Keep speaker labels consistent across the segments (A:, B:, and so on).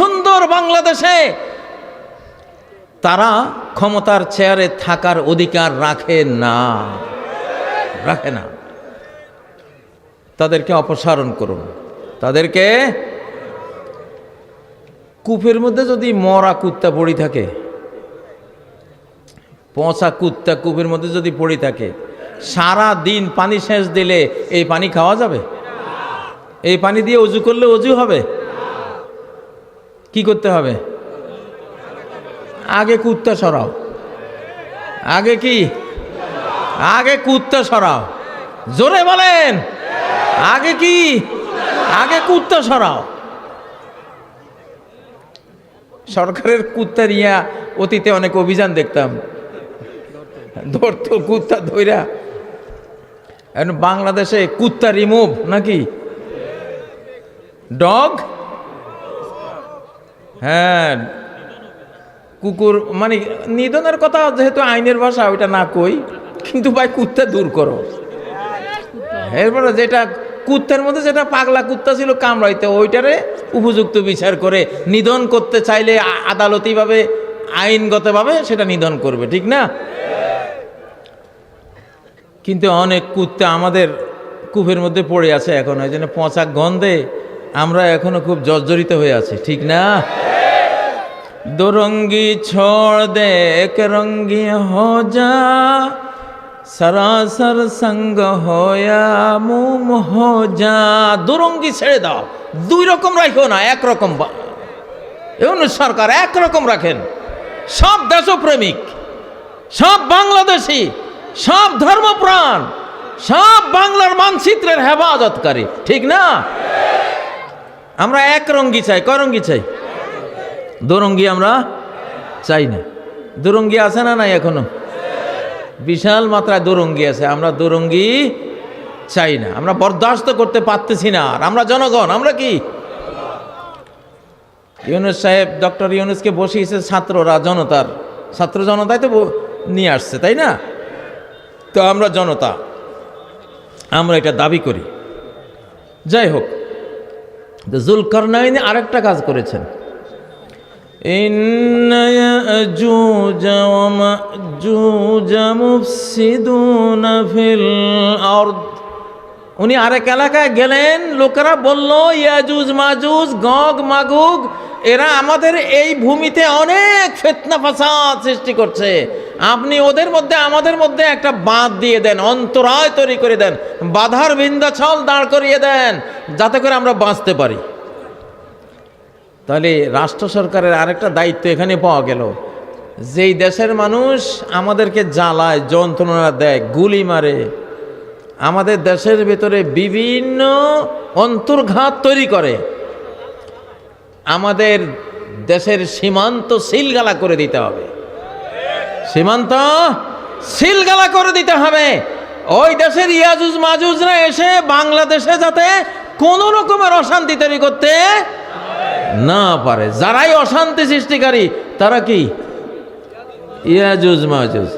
A: সুন্দর বাংলাদেশে, তারা ক্ষমতার চেয়ারে থাকার অধিকার রাখে না। রাখে না। তাদেরকে অপসারণ করুন। তাদেরকে কূপের মধ্যে যদি মরা কুত্তা পড়ি থাকে, পচা কুত্তা কূপের মধ্যে যদি পড়ে থাকে, সারা দিন পানি সেচ দিলে এই পানি খাওয়া যাবে? এই পানি দিয়ে অজু করলে অজু হবে? কি করতে হবে? আগে কুত্তা সরাও। আগে কি? আগে কুত্তা সরাও। জোরে বলেন। আগে কি? আগে কুত্তা সরাও। সরকারের কুত্তা নিয়ে অতীতে অনেক অভিযান দেখতাম। ধরতো কুত্তা ধৈরা এখন বাংলাদেশে কুত্তা রিমুভ নাকি? ডগ? হ্যাঁ কুকুর মানে নিধনের কথা যেহেতু আইনের ভাষা, ওইটা না কই, কিন্তু ভাই কুত্তা দূর করো। এরপরে যেটা কুত্তার মধ্যে যেটা পাগলা কুত্তা ছিল কামড়াইতে, ওইটারে উপযুক্ত বিচার করে নিধন করতে চাইলে আদালতিভাবে, আইনগতভাবে সেটা নিধন করবে, ঠিক না? কিন্তু অনেক কুত্তা আমাদের কূপের মধ্যে পড়ে আছে এখন, ওই জন্য পচা গন্ধে আমরা এখনও খুব জর্জরিত হয়ে আছি, ঠিক না? দুরঙ্গি ছোড় দে এক রঙ্গি হো যা সরাসর সঙ্গ হয়া মুম হো যা দুরঙ্গি ছেড়ে দাও, দুই রকম রাখো না, এক রকম বা- এমন সরকার এক রকম রাখেন। সব দেশপ্রেমিক, সব বাংলাদেশি, সব ধর্মপ্রাণ, সব বাংলার মানচিত্রের হেফাজতকারী, ঠিক না? আমরা এক রঙ্গি চাই করঙ্গি চাই? দুরঙ্গি আমরা চাই না। দুরঙ্গি আছে না নাই এখনও? বিশাল মাত্রায় দুরঙ্গি আছে, আমরা দুরঙ্গি চাই না। আমরা বরদাস্ত করতে পারতেছি না আর। আমরা জনগণ, আমরা কি? ইউনুস সাহেব, ডক্টর ইউনুসকে বসিয়েছে ছাত্ররা, জনতার। ছাত্র জনতাই তো নিয়ে আসছে, তাই না? তো আমরা জনতা, আমরা এটা দাবি করি। যাই হোক জুলকারনাইন আরেকটা কাজ করেছেন। إن يأجوج ومأجوج مفسدون في الأرض উনি আরেক এলাকায় গেলেন লোকেরা বলল ইয়াজুজ মাজুজ গগ মাগুগ এরা আমাদের এই ভূমিতে অনেক ফেতনা ফাসাদ সৃষ্টি করছে আপনি ওদের মধ্যে আমাদের মধ্যে একটা বাঁধ দিয়ে দেন অন্তরায় তৈরি করে দেন বাধার বিন্দাছল দাঁড় করিয়ে দেন যাতে করে আমরা বাঁচতে পারি তাহলে রাষ্ট্র সরকারের আরেকটা দায়িত্ব এখানে পাওয়া গেল। যেই দেশের মানুষ আমাদেরকে জ্বালায়, যন্ত্রণা দেয়, গুলি মারে, আমাদের দেশের ভেতরে বিভিন্ন অন্তর্ঘাত তৈরি করে, আমাদের দেশের সীমান্ত সিলগালা করে দিতে হবে। সীমান্ত সিলগালা করে দিতে হবে। ওই দেশের ইয়াজুজ মাজুজরা এসে বাংলাদেশে যাতে কোনো রকমের অশান্তি তৈরি করতে না পারে। যারাই অশান্তি সৃষ্টিকারী তারা কি? ইয়াজুজ মাজুজ।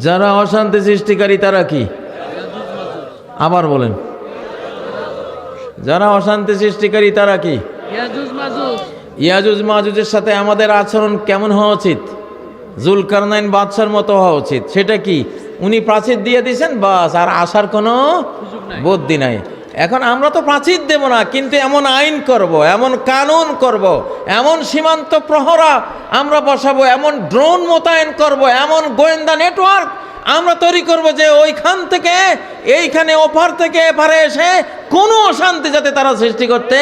A: যারা অশান্তি সৃষ্টিকারী তারা কি? আবার বলেন। যারা অশান্তি সৃষ্টিকারী তারা কি?
B: ইয়াজুজ
A: মাজুজের সাথে আমাদের আচরণ কেমন হওয়া উচিত? জুলকারনাইন বাদশার মতো হওয়া উচিত। সেটা কি? উনি প্রাচীর দিয়ে দিয়েছেন? বাস আর আসার কোনো বুদ্ধি নাই। এখন আমরা তো প্রাচীর দেব না, কিন্তু এমন আইন করব, এমন কানুন করব, এমন সীমান্ত প্রহরা আমরা বসাবো, এমন ড্রোন মোতায়েন করব, এমন গোয়েন্দা নেটওয়ার্ক আমরা তৈরি করব যে ওইখান থেকে, এইখানে ওপার থেকে এপারে এসে কোনো অশান্তি যাতে তারা সৃষ্টি করতে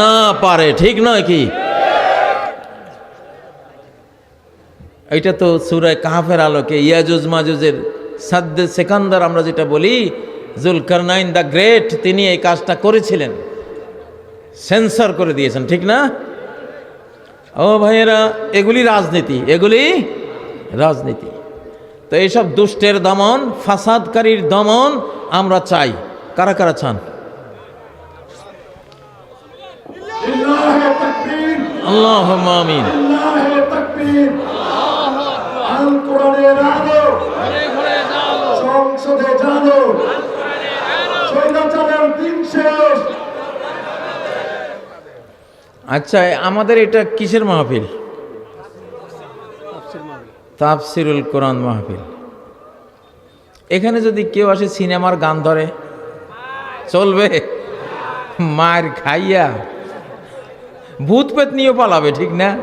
A: না পারে, ঠিক নয় কি? এইটা তো সুরায় কাহাফের আলোকে ইয়াজুজ মাজুজের সাদ্দে সেকান্দার আমরা যেটা বলি জুলকারনাইন দ্য গ্রেট তিনি এই কাজটা করেছিলেন। সেন্সর করে দিয়েছেন ঠিক না? ও ভাইয়েরা এগুলি রাজনীতি এগুলি রাজনীতি। তো এইসব দুষ্টের দমন ফাসাদকারীর দমন আমরা চাই। কারা কারা চান? আল্লাহ আমিন। আচ্ছা আমাদের এটা কিসের মাহফিল? তাফসিরুল কোরআন মাহফিল। এখানে যদি কেউ আসে সিনেমার গান ধরে, চলবে? মার খাইয়া। ভূত পেত নিয়েও পালাবে, ঠিক না?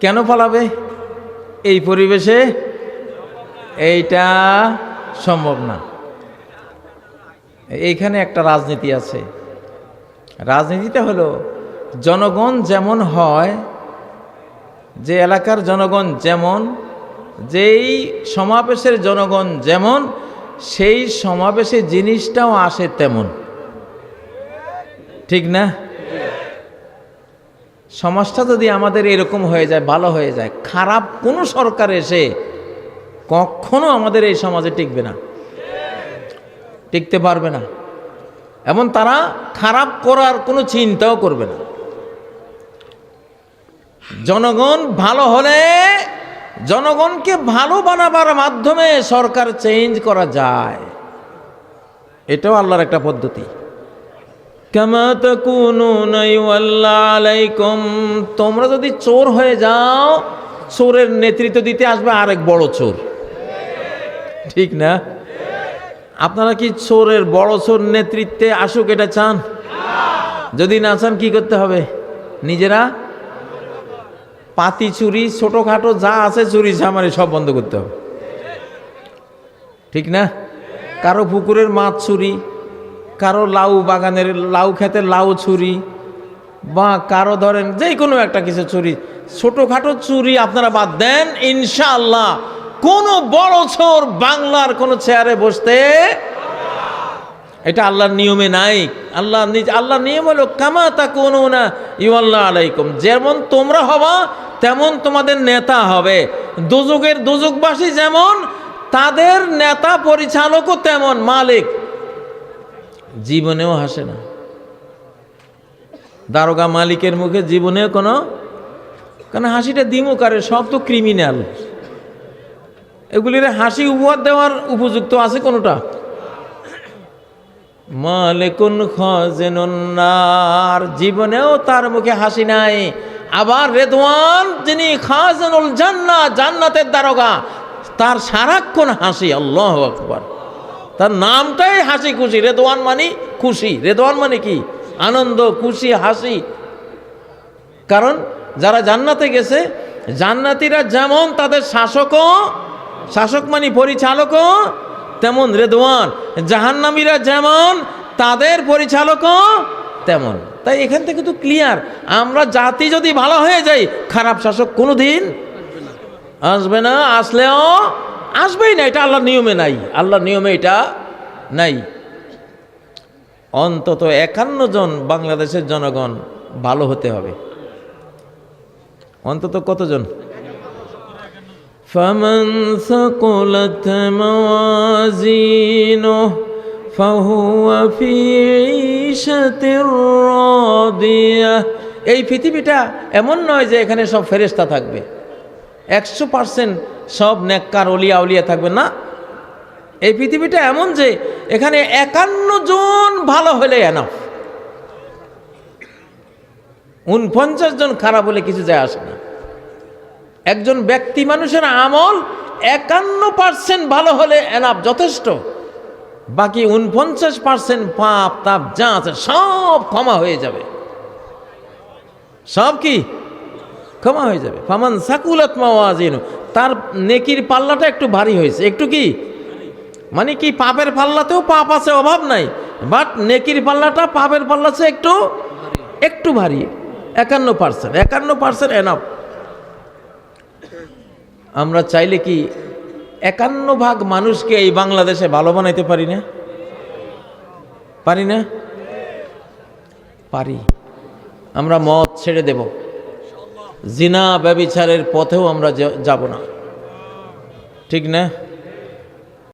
A: কেন পালাবে? এই পরিবেশে এইটা সম্ভব না। এইখানে একটা রাজনীতি আছে। রাজনীতিটা হলো জনগণ যেমন হয়, যে এলাকার জনগণ যেমন, যেই সমাবেশের জনগণ যেমন, সেই সমাবেশে জিনিসটাও আসে তেমন। ঠিক না? সমাজটা যদি আমাদের এরকম হয়ে যায়, ভালো হয়ে যায়, খারাপ কোনো সরকার এসে কখনো আমাদের এই সমাজে টিকবে না। টিকতে পারবে না। এমন তারা খারাপ করার কোনো চিন্তাও করবে না। জনগণ ভালো হলে জনগণকে ভালো বানাবার মাধ্যমে সরকার চেঞ্জ করা যায়। এটাও আল্লাহর একটা পদ্ধতি। তোমরা যদি চোর হয়ে যাও, চোরের নেতৃত্ব দিতে আসবে আরেক বড় চোর। ঠিক না? আপনারা কি চোরের বড় চোর নেতৃত্বে আসুক, এটা চান? যদি না চান, কি করতে হবে? নিজেরা পাতি চুরি, ছোটোখাটো যা আছে চুরি, ঝামারি সব বন্ধ করতে হবে। ঠিক না? কারও পুকুরের মাছ চুরি, কারও লাউ বাগানের লাউ খেতে লাউ চুরি, বা কারও ধরেন যে কোনো একটা কিছু চুরি। ছোটোখাটো চুরি আপনারা বাদ দেন, ইনশাআল্লাহ। কোনো বড় চোর বাংলার কোনো চেয়ারে বসতে এটা আল্লাহর নিয়মে নাই। আল্লাহ নিজ আল্লাহর নিয়ম হলো, কামা তা কোনো না ইউল্লাহ আলাইকুম। যেমন তোমরা হবা তেমন তোমাদের নেতা হবে। দুযুগের দুযুগবাসী যেমন, তাদের নেতা পরিচালকও তেমন, মালিক। জীবনেও হাসে না। দারোগা মালিকের মুখে জীবনেও কোনো কারণ হাসিটা দিমুকারে সব তো ক্রিমিনাল এগুলির হাসি উপহার দেওয়ার উপযুক্ত আছে কোনোটা? মালেকুন খাজেনুন্নার জীবনেও তার মুখে হাসি নাই। আবার রেদওয়ান যিনি খাজেনুল জান্না জান্নাতের দারোগা, তার সারাক্ষণ হাসি, আল্লাহ আকবার। তার নামটাই হাসি খুশি, রেদওয়ান মানে খুশি। রেদওয়ান মানে কি? আনন্দ, খুশি, হাসি। কারণ যারা জান্নাতে গেছে, জান্নাতিরা যেমন তাদের শাসকও, শাসক মানে পরিচালকও, তেমন রেদওয়ান। জাহান্নামীরা যেমন তাদের পরিচালকও, তেমন। তাই এখান থেকে তো ক্লিয়ার আমরা জাতি যদি ভালো হয়ে যাই খারাপ শাসক কোনো দিন আসবে না আসলেও আসবেই না এটা আল্লাহর নিয়মে নাই আল্লাহর নিয়মে এটা নাই অন্তত একান্ন জন বাংলাদেশের জনগণ ভালো হতে হবে অন্তত কতজন فمن ثقلت موازينه এই পৃথিবীটা এমন নয় যে এখানে সব ফেরেস্তা থাকবে। একশো পার্সেন্ট সব নেককার অলিয়া উলিয়া থাকবে না। এই পৃথিবীটা এমন যে এখানে একান্ন জন ভালো হলে এনাফ উনপঞ্চাশ জন খারাপ হলে কিছু যায় আসে না। একজন ব্যক্তি মানুষের আমল একান্ন পার্সেন্ট ভালো হলে এনাফ যথেষ্ট। বাকি উনপঞ্চাশ পার্সেন্ট পাপ, তাপ যা আছে সব ক্ষমা হয়ে যাবে। সব কি? ক্ষমা হয়ে যাবে। ফামান সাকুলাত মাওয়াজিন, তার নেকির পাল্লাটা একটু ভারী হয়েছে। একটু কি? মানে কি পাপের পাল্লাতেও পাপ আছে, অভাব নাই। বাট নেকির পাল্লাটা পাপের পাল্লা আছে একটু একটু ভারী। একান্ন পার্সেন্ট একান্ন পার্সেন্ট এনাফ আমরা চাইলে কি একান্ন ভাগ মানুষকে এই বাংলাদেশে ভালো বানাইতে পারি না? পারি না? পারি। আমরা মদ ছেড়ে দেব। জিনা, ব্যবিচারের পথেও আমরা যাব না। ঠিক না?